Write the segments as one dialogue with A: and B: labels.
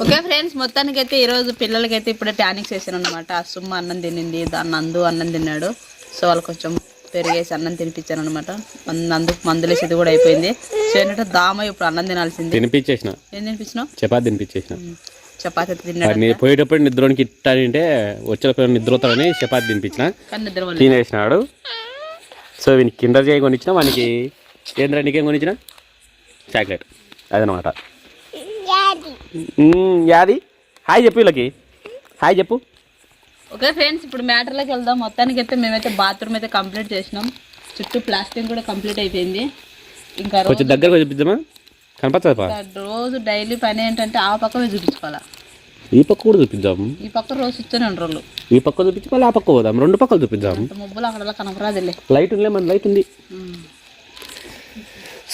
A: Okay friends మొత్తానికి అయితే ఈరోజు పిల్లలకైతే ఇప్పుడే టానిక్స్ వేసాను అనమాట ఆ సుమ్మ అన్నం తినింది దాని నందు అన్నం తిన్నాడు. సో వాళ్ళు కొంచెం పెరిగేసి అన్నం తినిపించాను అనమాట మందులు వేసేది కూడా అయిపోయింది. సో ఏంటంటే దామ ఇప్పుడు అన్నం తినాల్సింది.
B: తినిపించేసిన.
A: ఏం తినిపించినావు?
B: చపాతి తినిపించేసిన.
A: చపాతి తిన్నాడు
B: పోయేటప్పుడు నిద్రలోనికి ఇట్టానంటే వచ్చేటప్పుడు నిద్ర అవుతాడని చపాతి తినిపించిన. తినేసినాడు. సో వీనికి కిండర్ చేయి కొనిచ్చిన వానికి ఏంద్రా నీకేం కొనిచ్చిన? చాక్లెట్. అదనమాట. యాది. హాయ్ చెప్పు వీళ్ళకి. హాయ్ చెప్పు.
A: ఓకే ఫ్రెండ్స్ ఇప్పుడు మ్యాటర్లోకి వెళ్దాం. మొత్తానికి అయితే మేమైతే బాత్రూమ్ అయితే కంప్లీట్ చేసినాం. చుట్టూ ప్లాస్టింగ్ కూడా కంప్లీట్ అయిపోయింది. ఇంకా రోజు
B: కొంచెం దగ్గరకు చూపిద్దామా? కనపచ్చదా పా?
A: రోజు డైలీ పని ఏంటంటే ఆ పక్క పోయి చూపించుకోవాలా.
B: ఈ పక్క కూడా చూపిద్దాం
A: ఈ పక్క రోజు ఇస్తూనే రోజులు.
B: ఈ పక్క చూపించి మళ్ళీ ఆ పక్క పోదాం. రెండు పక్కలు చూపిద్దాం
A: ముబ్బులు అక్కడ కనపరాదులే
B: లైట్ ఉందిలే మన లైట్ ఉంది.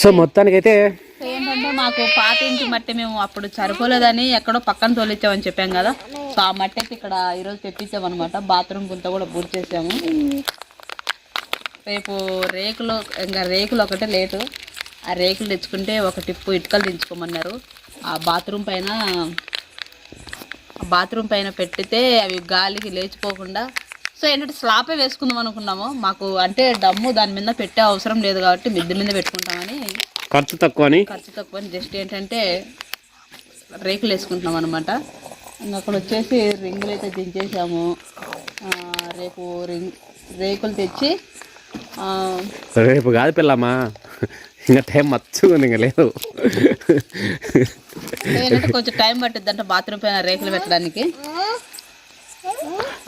B: సో మొత్తానికైతే
A: సో మాకు పాత ఇంటి మట్టి మేము అప్పుడు సరిపోలేదని ఎక్కడో పక్కన తోలిచ్చామని చెప్పాం కదా. సో ఆ మట్టి అయితే ఇక్కడ ఈరోజు తెప్పించాం అనమాట బాత్రూమ్ గుంత కూడా పూర్తి చేసాము. రేపు రేకులు ఇంకా రేకులు ఒకటే లేటు ఆ రేకులు తెచ్చుకుంటే ఒక టిప్పు ఇటుకలు దించుకోమన్నారు. ఆ బాత్రూమ్ పైన బాత్రూమ్ పైన పెట్టితే అవి గాలికి లేచిపోకుండా సో ఏంటంటే స్లాపే వేసుకుందాం అనుకున్నాము. మాకు అంటే డమ్ము దాని మీద పెట్టే అవసరం లేదు కాబట్టి మిద్దె మీద పెట్టుకుంటామని
B: ఖర్చు తక్కువ అని
A: ఖర్చు తక్కువ జస్ట్ ఏంటంటే రేకులు వేసుకుంటున్నాం అనమాట అక్కడ వచ్చేసి రింగులు అయితే దించేసాము. రేపు రింగ్ రేకులు తెచ్చి
B: రేపు కాదు పిల్లమ్మా. ఇంకా టైం మచ్చుగా ఉంది ఇంకా లేదు.
A: కొంచెం టైం పట్టిద్ది అంటే బాత్రూమ్ పైన రేకులు పెట్టడానికి.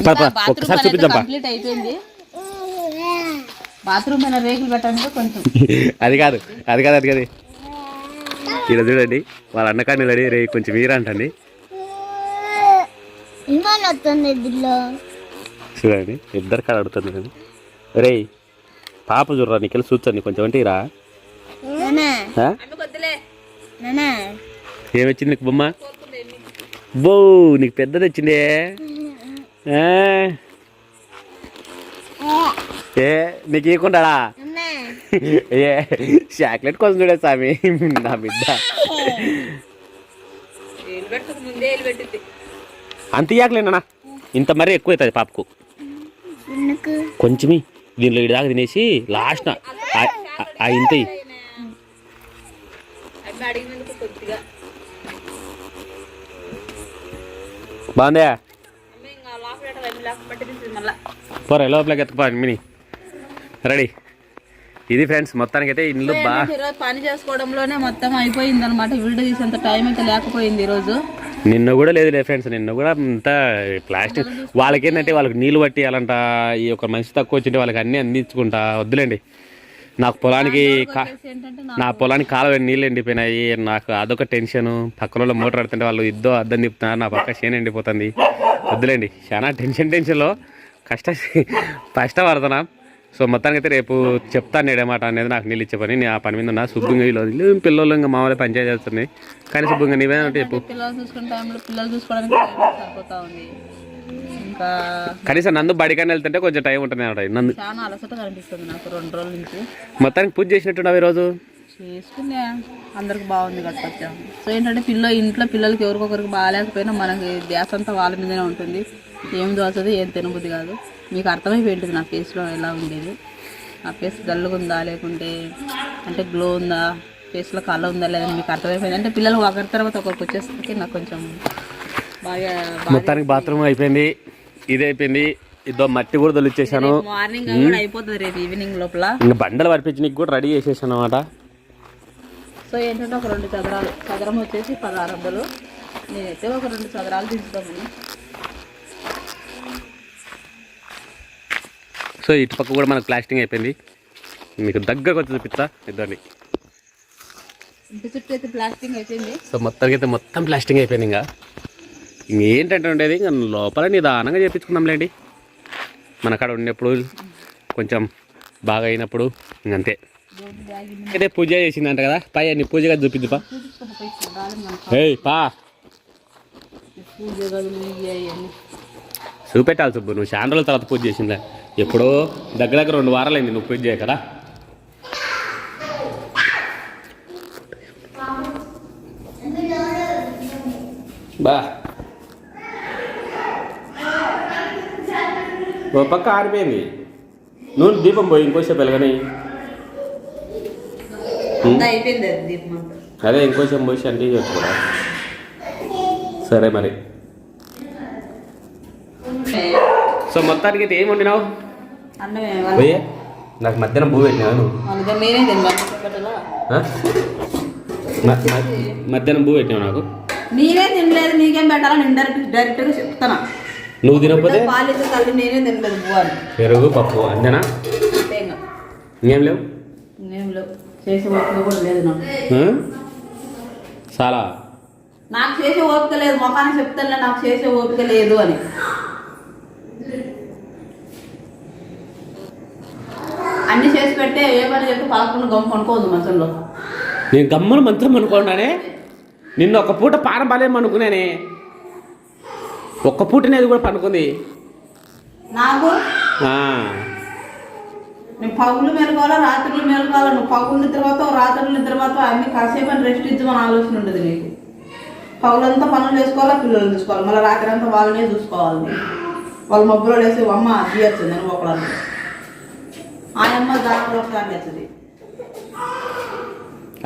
A: బాత్రూమ్. కంప్లీట్ అయిపోయింది. బాత్రూమ్ రేకులు పెట్టడానికి కొంచెం.
B: అది కాదు అది కాదు అది కాదు. ఇలా చూడండి వాళ్ళ అన్నకాడిని రెడీ రే కొంచెం మీరా అంటండి
C: ఇంకా దీనిలో
B: చూడండి ఇద్దరు కాడ అడుగుతుంది నేను రే పాప చూడరా నీకెళ్ళి చూచండి కొంచెం అంటే రా. ఏమొచ్చింది నీకు బొమ్మ? బో నీకు పెద్దది వచ్చిందే ఆ? ఏ నీకు ఇవ్వకుండా
C: అమ్మా
B: ఏ చాక్లెట్ కోసం చూడే స్వామి నా బిడ్డ. అంత ఇవ్వకలేనా ఇంత మరీ ఎక్కువ అవుతుంది పాపకు. కొంచెమి దీనిలో ఇటు దాకా తినేసి లాస్ట్ ఆ ఇంత బాగుందా పోరా లోపలికి ఎత్తుకుపో మిని. రెడీ. ఇది ఫ్రెండ్స్ మొత్తానికి అయితే ఇల్లు బా
A: ఈరోజు పని చేసుకోవడంలోనే మొత్తం అయిపోయింది అనమాట వీడియో తీసేంత టైం అయితే లేకపోయింది ఈరోజు.
B: నిన్న కూడా లేదు లే ఫ్రెండ్స్ నిన్న కూడా అంతా ప్లాస్టిక్ వాళ్ళకి ఏంటంటే వాళ్ళకి నీళ్ళు పట్టి అలాంట ఈ ఒక మనిషి తక్కువ వచ్చింటే వాళ్ళకి అన్నీ అందించుకుంటా వద్దులేండి. నాకు పొలానికి నా పొలానికి కాలువ నీళ్ళు ఎండిపోయినాయి నాకు అదొక టెన్షన్. పక్కన మోటార్ ఆడుతుంటే వాళ్ళు ఇద్దో అద్దం తిప్పుతున్నారు నా పక్క చేను ఎండిపోతుంది. వద్దులేండి చాలా టెన్షన్ టెన్షన్లో కష్ట కష్టపడుతున్నా. సో మొత్తానికి అయితే రేపు చెప్తాను నేడమాట అనేది నాకు నీళ్ళు ఇచ్చే పని. నేను ఆ పని మీద ఉన్నా. శుభ్రంగా వీళ్ళు పిల్లలు ఇంకా మామూలుగా పంచాయతీ చేస్తుంది కానీ శుభ్రంగా నీవేనంటే చెప్పు. కనీసం నందు బడికని వెళ్తుంటే కొంచెం టైం ఉంటుంది అనమాట నందు
A: చాలా అలసట కనిపిస్తుంది నాకు రెండు రోజుల నుంచి.
B: మొత్తానికి పూజ చేసినట్టున్నావు ఈరోజు?
A: చేసుకునే అందరికి బాగుంది కట్టొచ్చాము సో ఏంటంటే పిల్ల ఇంట్లో పిల్లలకి ఎవరికొకరికి బాగాలేకపోయినా మనకి ధ్యాస అంతా వాళ్ళ మీదనే ఉంటుంది. ఏం దోచదు ఏం తినబుద్ధి కాదు. మీకు అర్థమైపోయింటుంది నా ఫేస్లో ఎలా ఉండేది? నా ఫేస్ డల్గా ఉందా? లేకుంటే అంటే గ్లో ఉందా? ఫేస్లో కళ్ళ ఉందా? లేదని మీకు అర్థమైపోయింది? అంటే పిల్లలు ఒకరి తర్వాత ఒకరికి వచ్చేసరికి నాకు కొంచెం బాగా
B: మొత్తానికి బాత్రూమ్ అయిపోయింది. ఇది అయిపోయింది. ఇదో మట్టి కూడా తొలిచ్చేసాను.
A: మార్నింగ్ కూడా అయిపోతుంది రేపు ఈవినింగ్ లోపల.
B: ఇంకా బండలు పడిపించి నీకు కూడా రెడీ చేసేసాను అనమాట
A: సో ఏంటంటే ఒక రెండు చదరాలు. చదరం వచ్చేసి పదహారు వందలు. నేనైతే ఒక రెండు చదరాలు తీసుకుందామని
B: సో ఇటు పక్క కూడా మనకు ప్లాస్టింగ్ అయిపోయింది. మీకు దగ్గరకు వచ్చి చూపిస్తా ఇద్దరిని. సో మొత్తానికి అయితే మొత్తం ప్లాస్టింగ్ అయిపోయింది ఇంకా. ఇంకేంటంటే ఉండేది ఇంకా లోపల నిదానంగా చేపించుకుందాంలేండి. మన కాడ ఉన్నప్పుడు కొంచెం బాగా అయినప్పుడు ఇంకంతే అయితే పూజ చేసిందంట కదా పై నీ పూజగా చూపిద్దు పా. ఏయ్ పా చూపెట్టాలి సుబ్బు నువ్వు చాలా రోజుల తర్వాత పూజ చేసిందా ఎప్పుడో దగ్గర దగ్గర రెండు వారాలు అయింది నువ్వు పూజ చేయకరా. బా. ఓ పక్క ఆరిపోయింది. నూనె దీపం పోయి ఇంకోసేపు వెలగని.
A: అయిపోయింది అది
B: ఇంకోసేపు పోసి అంటే కదా సరే మరి. సో మొత్తానికి అయితే ఏం వండినావు? పోయే? నాకు మధ్యాహ్నం భూ పెట్టినాను మధ్యాహ్నం భూ పెట్టినావు నాకు?
A: నేనే తినలేదు నీకేం పెట్టాలా నేను డైరెక్ట్ డైరెక్ట్గా చెప్తాను
B: నువ్వు తినకపోతే?
A: నేనే తినలేదు
B: పెరుగు పప్పు అంతేనా?
A: అంతే ఇంకా.
B: లేవు?
A: నేను లేవు. చేసే ఓపిక కూడా లేదు నాకు.
B: ఆ? చాలా
A: నాకు చేసే ఓపిక లేదు మొఖానికి చెప్తానులే నాకు చేసే ఓపిక లేదు అని. అన్ని చేసి పెట్టే ఏ పని చెప్పి పలకుండా గమ్ము కొనుక్కోదు మంచంలో.
B: నేను గమ్మను మంత్రం అనుకున్నానే నిన్న ఒక పూట పానం బాలేం అనుకున్నానే. ఒక్క పూటనేది కూడా పనుకుంది.
A: నాకు? నేను పగులు మెలగాల రాత్రులు మెలగాల నువ్వు పగులు నిద్రపోతా రాత్రులు నిద్రపోతా అన్ని కాసేపు అని రెస్ట్ ఇద్దామని ఆలోచన ఉండదు నీకు. పగులంతా పనులు చేసుకోవాలా పిల్లలు చూసుకోవాలి. మళ్ళీ రాత్రి అంతా వాళ్ళనే చూసుకోవాలి. వాళ్ళ మబ్బులో వేసి అమ్మ తీయచ్చు నేను ఒకళ్ళని ఆ వేస్తుంది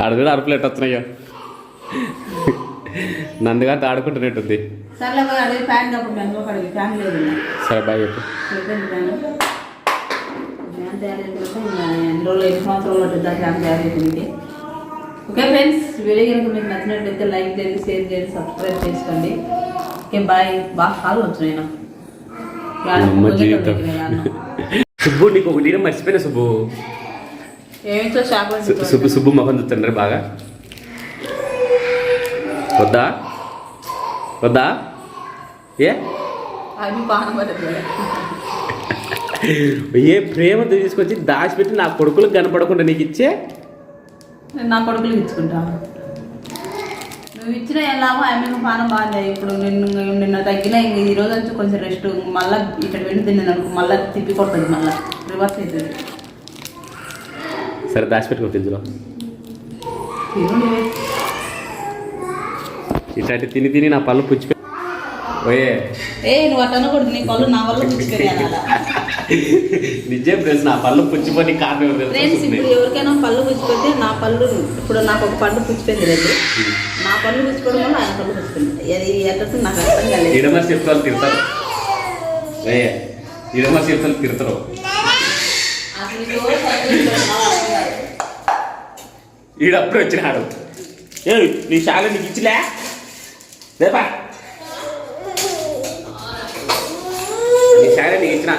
B: ఆడ కూడా అరుపులు ఎట్ట వస్తున్నాయో. నందుగారితో ఆడుకుంటున్నట్టుంది
A: ఫ్యాన్ ఫ్యాన్ లేదు
B: సరే బాయ్ చెప్పు.
A: ఓకే ఫ్రెండ్స్ వీడియో కనుక మీకు నచ్చినట్లయితే లైక్ చేయండి షేర్ చేయండి సబ్స్క్రైబ్ చేసుకోండి. Okay bye. బాగా కాలు వచ్చినాయి నాకు.
B: అమ్మ జీవితం. సుబ్బు నీకు ఒక నీరు మర్చిపోయినా సుబ్బు. సుబ్బు సుబ్బు మొహం చూస్తుండ్రు బాగా. వద్దా? వద్దా? ఏ? ఏ ప్రేమతో తీసుకొచ్చి దాచిపెట్టి నా కొడుకులకు కనపడకుండా నీకు ఇచ్చే?
A: నా కొడుకులు ఇచ్చుకుంటా. నువ్వు ఇచ్చిన ఎలాగో ఆమె పానం బాగుంది. ఇప్పుడు నిన్ను నిన్న తగ్గిన ఇంక ఈ రోజు వచ్చి కొంచెం రెస్ట్ మళ్ళీ ఇక్కడ వెళ్ళి తిన్నది అనుకో మళ్ళీ తిప్పి కొడుతుంది మళ్ళీ. రివర్స్ అవుతుంది
B: సరే దాచిపెట్టుకో ఫ్రిడ్జ్లో. ఇట్లాంటి తిని తిని నా పళ్ళు పుచ్చిపోయి ఓయే.
A: ఏ నువ్వు అట్లా అనకూడదు. నీ పళ్ళు నా వల్ల పుచ్చిపోయాను
B: నిజం ఫ్రెండ్స్ నా పళ్ళు పుచ్చిపోయి కారణం
A: ఫ్రెండ్స్? ఇప్పుడు ఎవరికైనా పళ్ళు పుచ్చిపోతే నా పళ్ళు ఇప్పుడు నాకు ఒక పండు పుచ్చిపోయింది పనులు పుచ్చుకోవడం వల్ల ఆయన పనులు పుచ్చుకుంటాయి అది ఎట్లా నాకు అర్థం కాలేదు.
B: ఇడమ చెప్తే వాళ్ళు తిడతారు. ఏ ఈడమర్చి చెప్తే వాళ్ళు తిడతారు.
A: అసలు
B: ఈడప్పుడు వచ్చినాడు. ఏ నీ చాలా నీకు ఇచ్చిలే? రేపా నీ చాలా నీకు ఇచ్చిన.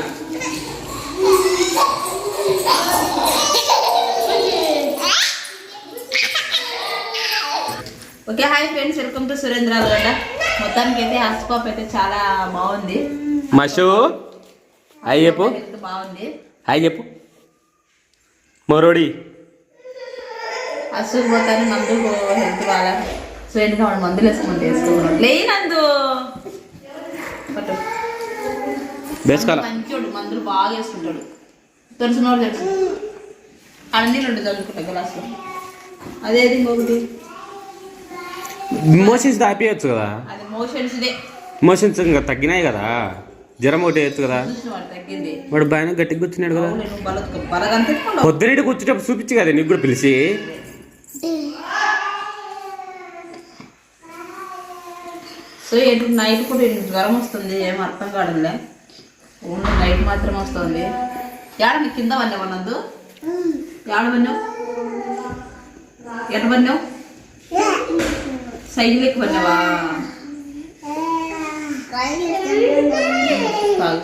A: Okay hi friends welcome to Surendra Gadda మొత్తానికి అయితే హస్పాప్ అయితే చాలా బాగుంది.
B: మషు హాయ్ చెప్పు.
A: బాగుంది.
B: హాయ్ చెప్పు. మరోడి.
A: అసలు పోతాను నందు హెల్త్ బాగా. సో వాడు మందులు వేసుకుంటే వేసుకున్నాడు లేనందు మంచోడు మందులు బాగా వేసుకుంటాడు. తెలిసినోడు తెలుసు అన్ని రెండు చదువుకుంటా గ్లాసులో అదేది ఇంకొకటి?
B: మోషన్స్ దాపియచ్చు కదా?
A: అది మోషన్స్
B: ఇంకా తగ్గినాయి కదా? జ్వరం ఒకటి వేయచ్చు కదా?
A: వాడు
B: బాగా గట్టిగా కూర్చున్నాడు కదా? పొద్దునేటి కూర్చుంటే చూపించు కదా నీకు కూడా పిలిచి.
A: సో ఎటు నైట్ కూడా జ్వరం వస్తుంది ఏం అర్థం కావడంలే ఓన్లీ నైట్ మాత్రం వస్తుంది. ఏడ నీ కింద పన్నావు నందు ఏడ పన్నావు ఎట పన్నావు సైకిల్ పన్నావా కాదు